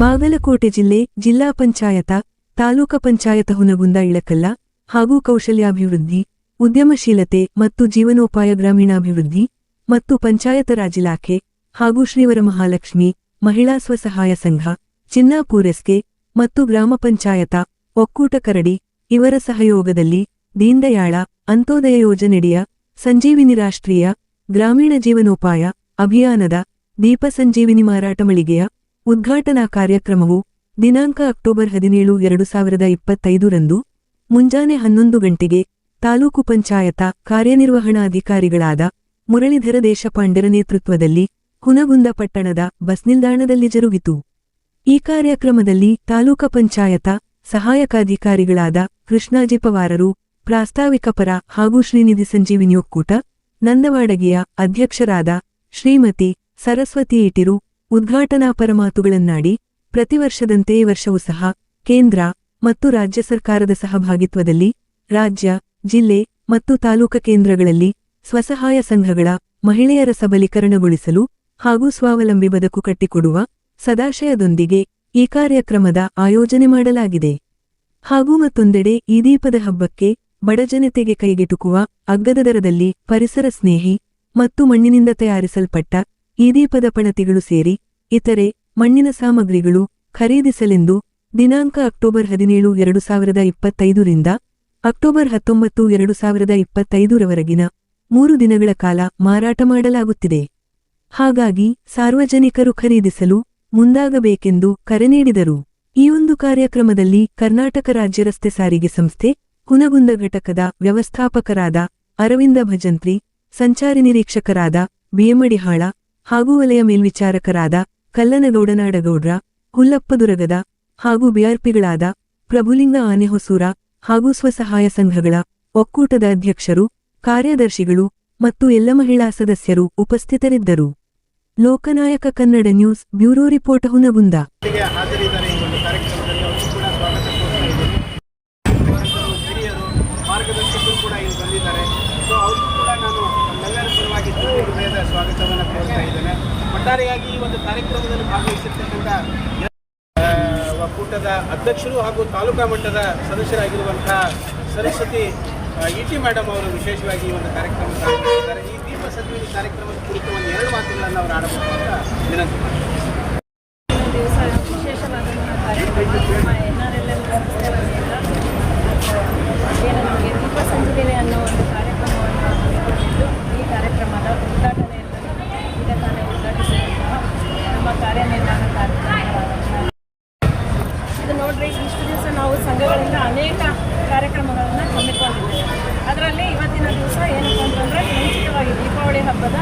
ಬಾಗಲಕೋಟೆ ಜಿಲ್ಲೆ ಜಿಲ್ಲಾ ಪಂಚಾಯತ, ತಾಲೂಕ ಪಂಚಾಯತ ಹುನಗುಂದ ಇಳಕಲ್ಲ ಹಾಗೂ ಕೌಶಲ್ಯಾಭಿವೃದ್ಧಿ, ಉದ್ಯಮಶೀಲತೆ ಮತ್ತು ಜೀವನೋಪಾಯ ಗ್ರಾಮೀಣಾಭಿವೃದ್ಧಿ ಮತ್ತು ಪಂಚಾಯತ ರಾಜ್ ಇಲಾಖೆ ಹಾಗೂ ಶ್ರೀವರ ಮಹಾಲಕ್ಷ್ಮಿ ಮಹಿಳಾ ಸ್ವಸಹಾಯ ಸಂಘ ಚಿನ್ನಾಪೂರೆಸ್ಕೆ ಮತ್ತು ಗ್ರಾಮ ಪಂಚಾಯತ, ಒಕ್ಕೂಟ ಕರಡಿ ಇವರ ಸಹಯೋಗದಲ್ಲಿ ದೀನ್ದಯಾಳ ಅಂತ್ಯೋದಯ ಯೋಜನೆಡಿಯ ಸಂಜೀವಿನಿ ರಾಷ್ಟ್ರೀಯ ಗ್ರಾಮೀಣ ಜೀವನೋಪಾಯ ಅಭಿಯಾನದ ದೀಪ ಸಂಜೀವಿನಿ ಮಾರಾಟ ಮಳಿಗೆಯ ಉದ್ಘಾಟನಾ ಕಾರ್ಯಕ್ರಮವು ದಿನಾಂಕ ಅಕ್ಟೋಬರ್ ಹದಿನೇಳು, ಎರಡು ಸಾವಿರದ ಇಪ್ಪತ್ತೈದರಂದು ಮುಂಜಾನೆ ಹನ್ನೊಂದು ಗಂಟೆಗೆ ತಾಲೂಕು ಪಂಚಾಯತ ಕಾರ್ಯನಿರ್ವಹಣಾಧಿಕಾರಿಗಳಾದ ಮುರಳೀಧರ ದೇಶಪಾಂಡೆರ ನೇತೃತ್ವದಲ್ಲಿ ಹುನಗುಂದ ಪಟ್ಟಣದ ಬಸ್ ನಿಲ್ದಾಣದಲ್ಲಿ ಜರುಗಿತು. ಈ ಕಾರ್ಯಕ್ರಮದಲ್ಲಿ ತಾಲೂಕ ಪಂಚಾಯತ ಸಹಾಯಕಾಧಿಕಾರಿಗಳಾದ ಕೃಷ್ಣಾಜಿ ಪವಾರರು, ಪ್ರಾಸ್ತಾವಿಕ ಪರ ಹಾಗೂ ಶ್ರೀನಿಧಿ ಸಂಜೀವಿನಿ ಒಕ್ಕೂಟ, ನಂದವಾಡಗಿಯ ಅಧ್ಯಕ್ಷರಾದ ಶ್ರೀಮತಿ ಸರಸ್ವತಿ ಇಟಿರು ಉದ್ಘಾಟನಾ ಪರಮಾತುಗಳನ್ನಾಡಿ ಪ್ರತಿವರ್ಷದಂತೆ ಈ ವರ್ಷವೂ ಸಹ ಕೇಂದ್ರ ಮತ್ತು ರಾಜ್ಯ ಸರ್ಕಾರದ ಸಹಭಾಗಿತ್ವದಲ್ಲಿ ರಾಜ್ಯ, ಜಿಲ್ಲೆ ಮತ್ತು ತಾಲೂಕ ಕೇಂದ್ರಗಳಲ್ಲಿ ಸ್ವಸಹಾಯ ಸಂಘಗಳ ಮಹಿಳೆಯರ ಸಬಲೀಕರಣಗೊಳಿಸಲು ಹಾಗೂ ಸ್ವಾವಲಂಬಿ ಬದುಕು ಕಟ್ಟಿಕೊಡುವ ಸದಾಶಯದೊಂದಿಗೆ ಈ ಕಾರ್ಯಕ್ರಮದ ಆಯೋಜನೆ ಮಾಡಲಾಗಿದೆ. ಹಾಗೂ ಮತ್ತೊಂದೆಡೆ ಈ ದೀಪದ ಹಬ್ಬಕ್ಕೆ ಬಡಜನತೆಗೆ ಕೈಗೆಟುಕುವ ಅಗ್ಗದ ದರದಲ್ಲಿ ಪರಿಸರ ಸ್ನೇಹಿ ಮತ್ತು ಮಣ್ಣಿನಿಂದ ತಯಾರಿಸಲ್ಪಟ್ಟ ಈ ಸೇರಿ ಇತರೆ ಮಣ್ಣಿನ ಸಾಮಗ್ರಿಗಳು ಖರೀದಿಸಲೆಂದು ದಿನಾಂಕ ಅಕ್ಟೋಬರ್ ಹದಿನೇಳು, ಎರಡು ಸಾವಿರದ ಇಪ್ಪತ್ತೈದರಿಂದ ಅಕ್ಟೋಬರ್ ಹತ್ತೊಂಬತ್ತು, ಎರಡು ಸಾವಿರದ ಇಪ್ಪತ್ತೈದರವರೆಗಿನ ಮೂರು ದಿನಗಳ ಕಾಲ ಮಾರಾಟ ಮಾಡಲಾಗುತ್ತಿದೆ. ಹಾಗಾಗಿ ಸಾರ್ವಜನಿಕರು ಖರೀದಿಸಲು ಮುಂದಾಗಬೇಕೆಂದು ಕರೆ ನೀಡಿದರು. ಈ ಒಂದು ಕಾರ್ಯಕ್ರಮದಲ್ಲಿ ಕರ್ನಾಟಕ ರಾಜ್ಯ ರಸ್ತೆ ಸಾರಿಗೆ ಸಂಸ್ಥೆ, ಕುನಗುಂದ ಘಟಕದ ವ್ಯವಸ್ಥಾಪಕರಾದ ಅರವಿಂದ ಭಜಂತ್ರಿ, ಸಂಚಾರಿ ನಿರೀಕ್ಷಕರಾದ ಬಿಎಮಡಿಹಾಳ ಹಾಗೂ ವಲಯ ಮೇಲ್ವಿಚಾರಕರಾದ ಕಲ್ಲನಗೌಡನಾಡಗೌಡ್ರ, ಹುಲ್ಲಪ್ಪದುರಗದ ಹಾಗೂ ಬಿಆರ್ಪಿಗಳಾದ ಪ್ರಭುಲಿಂಗ ಆನೆಹೊಸೂರ ಹಾಗೂ ಸ್ವಸಹಾಯ ಸಂಘಗಳ ಒಕ್ಕೂಟದ ಅಧ್ಯಕ್ಷರು, ಕಾರ್ಯದರ್ಶಿಗಳು ಮತ್ತು ಎಲ್ಲ ಮಹಿಳಾ ಸದಸ್ಯರು ಉಪಸ್ಥಿತರಿದ್ದರು. Lokanayaka Kannada news bureau report Hungund ಒಟ್ಟಿಗೆ ಹಾಜರಿದ್ದಾರೆ ಈ ಒಂದು ಕಾರ್ಯಕ್ರಮದಲ್ಲಿ ಅವರು ಕೂಡ ಸ್ವಾಗತ ಕೋರ್ತಾ ಇದ್ದೀನಿ ಶಿಕ್ಷಕರು, ಹಿರಿಯರು ಮಾರ್ಗದರ್ಶಕರು ಕೂಡ ಇಲ್ಲಿ ಬಂದಿದ್ದಾರೆ ಸೊ ಅವ್ರಿಗೂ ಕೂಡ ನಾನು ನಮ್ಮೆಲ್ಲರ ಪರವಾಗಿ ತುಂಬು ಹೃದಯದ ಸ್ವಾಗತವನ್ನು ಕೋರ್ತಾ ಇದ್ದೇನೆ ಒಟ್ಟಾರೆಯಾಗಿ ಈ ಒಂದು ಕಾರ್ಯಕ್ರಮದಲ್ಲಿ ಭಾಗವಹಿಸಿರ್ತಕ್ಕಂಥ ಒಕ್ಕೂಟದ ಅಧ್ಯಕ್ಷರು ಹಾಗೂ ತಾಲೂಕಾ ಮಟ್ಟದ ಸದಸ್ಯರಾಗಿರುವಂತಹ ಸರಸ್ವತಿ ಇಟಿ ಮೇಡಮ್ ಅವರು ವಿಶೇಷವಾಗಿ ಈ ಒಂದು ಕಾರ್ಯಕ್ರಮ ಈ ದೀಪ ಸದ್ವಿನಿ ಕಾರ್ಯಕ್ರಮದ ಕುರಿತು ಒಂದು ಎರಡು ಮಾತುಗಳನ್ನು ಅವರು ಆಡಬಹುದು ಅಂತ ವಿನಂತಿ ದೀಪ ಸಂಜೀವಿನಿ ಅನ್ನೋ ಒಂದು ಕಾರ್ಯಕ್ರಮವನ್ನು ಈ ಕಾರ್ಯಕ್ರಮದ ಅದರಲ್ಲಿ ಇವತ್ತಿನ ದಿವಸ ಏನಪ್ಪ ಅಂತಂದರೆ ಮುಂಚಿತವಾಗಿ ದೀಪಾವಳಿ ಹಬ್ಬದ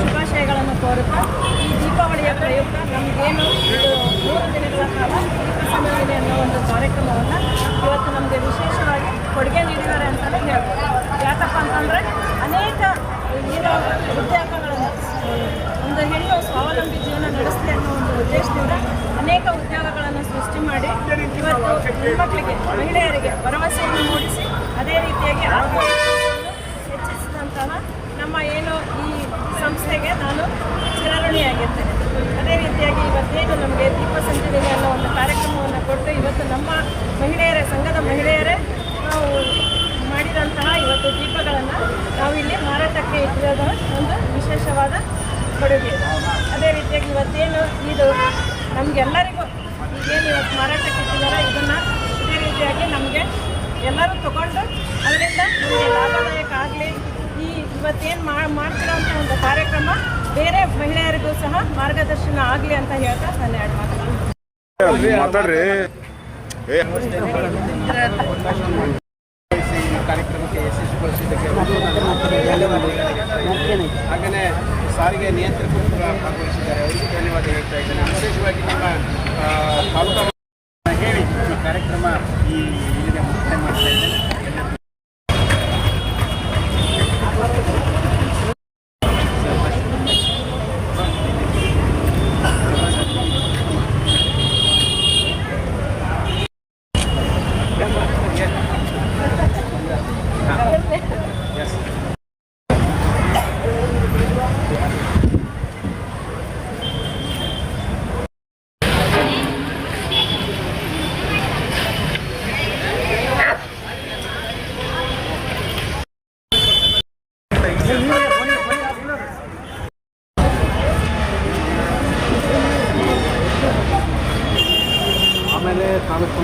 ಶುಭಾಶಯಗಳನ್ನು ಕೋರುತ್ತಾ, ಈ ದೀಪಾವಳಿಯ ಪ್ರಯುಕ್ತ ನಮಗೇನು ಇದು ಮೂರು ದಿನಗಳ ಕಾಲ ದೀಪ ಅನ್ನೋ ಒಂದು ಕಾರ್ಯಕ್ರಮವನ್ನು ಇವತ್ತು ನಮಗೆ ವಿಶೇಷವಾಗಿ ಕೊಡುಗೆ ನೀಡಿದ್ದಾರೆ ಅಂತಲೇ ಹೇಳ್ಬೋದು. ಯಾಕಪ್ಪ ಅಂತಂದರೆ ಅನೇಕ ಏನು ಉದ್ಯೋಗಗಳನ್ನು ಒಂದು ಹೆಣ್ಣು ಸ್ವಾವಲಂಬಿ ಜೀವನ ನಡೆಸಲಿ ಅನ್ನೋ ಒಂದು ಉದ್ದೇಶದಿಂದ ಅನೇಕ ಉದ್ಯೋಗಗಳನ್ನು ಸೃಷ್ಟಿ ಮಾಡಿ ಇವತ್ತು ಹೆಣ್ಮಕ್ಳಿಗೆ ಮಹಿಳೆಯರಿಗೆ ಹೆಚ್ಚಿಸಿದಂತಹ ನಮ್ಮ ಏನು ಈ ಸಂಸ್ಥೆಗೆ ನಾನು ಚಿರಋಣಿಯಾಗಿರ್ತೇನೆ ಅದೇ ರೀತಿಯಾಗಿ ಇವತ್ತೇನು ನಮಗೆ ದೀಪ ಸಂಜೀವಿನಿ ಅನ್ನೋ ಒಂದು ಕಾರ್ಯಕ್ರಮವನ್ನು ಕೊಟ್ಟು ಇವತ್ತು ನಮ್ಮ ಮಹಿಳೆಯರೇ, ಸಂಘದ ಮಹಿಳೆಯರೇ ನಾವು ಮಾಡಿದಂತಹ ಇವತ್ತು ದೀಪಗಳನ್ನು ನಾವು ಇಲ್ಲಿ ಮಾರಾಟಕ್ಕೆ ಇಟ್ಟಿರೋದು ಒಂದು ವಿಶೇಷವಾದ ಕೊಡುಗೆ. ಅದೇ ರೀತಿಯಾಗಿ ಇವತ್ತೇನು ಇದು ನಮಗೆಲ್ಲರಿಗೂ ಏನು ಇವತ್ತು ಮಾರಾಟಕ್ಕೆ ಇಟ್ಟಿದ್ದಾರೆ, ಇದನ್ನು ಇದೇ ರೀತಿಯಾಗಿ ನಮಗೆ ಎಲ್ಲರೂ ತಗೊಂಡು ಅದರಿಂದ ನಮಗೆ ಲಾಭದಾಯಕ ಆಗಲಿ ಈ ಇವತ್ತೇನು ಮಾ ಅಂತ ಒಂದು ಕಾರ್ಯಕ್ರಮ ಬೇರೆ ಮಹಿಳೆಯರಿಗೂ ಸಹ ಮಾರ್ಗದರ್ಶನ ಆಗಲಿ ಅಂತ ಹೇಳ್ತಾ ನನ್ನ ಎರಡು ಮಾತಾಡ್ತೀನಿ ಕಾರ್ಯಕ್ರಮಕ್ಕೆ ಯಶಸ್ವಿಗೊಳಿಸಿದ್ದಕ್ಕೆ ಹಾಗೆಯೇ ಸಾರಿಗೆ ನಿಯಂತ್ರಕರು ಕೂಡ ಭಾಗವಹಿಸಿದ್ದಾರೆ. ಅವರಿಗೆ ಧನ್ಯವಾದ ಹೇಳ್ತಾ ಇದ್ದೇನೆ. ವಿಶೇಷವಾಗಿ ನಮ್ಮ ಆ, ತಾಲೂಕಾ ಆಮೇಲೆ ತಾಲೂಕು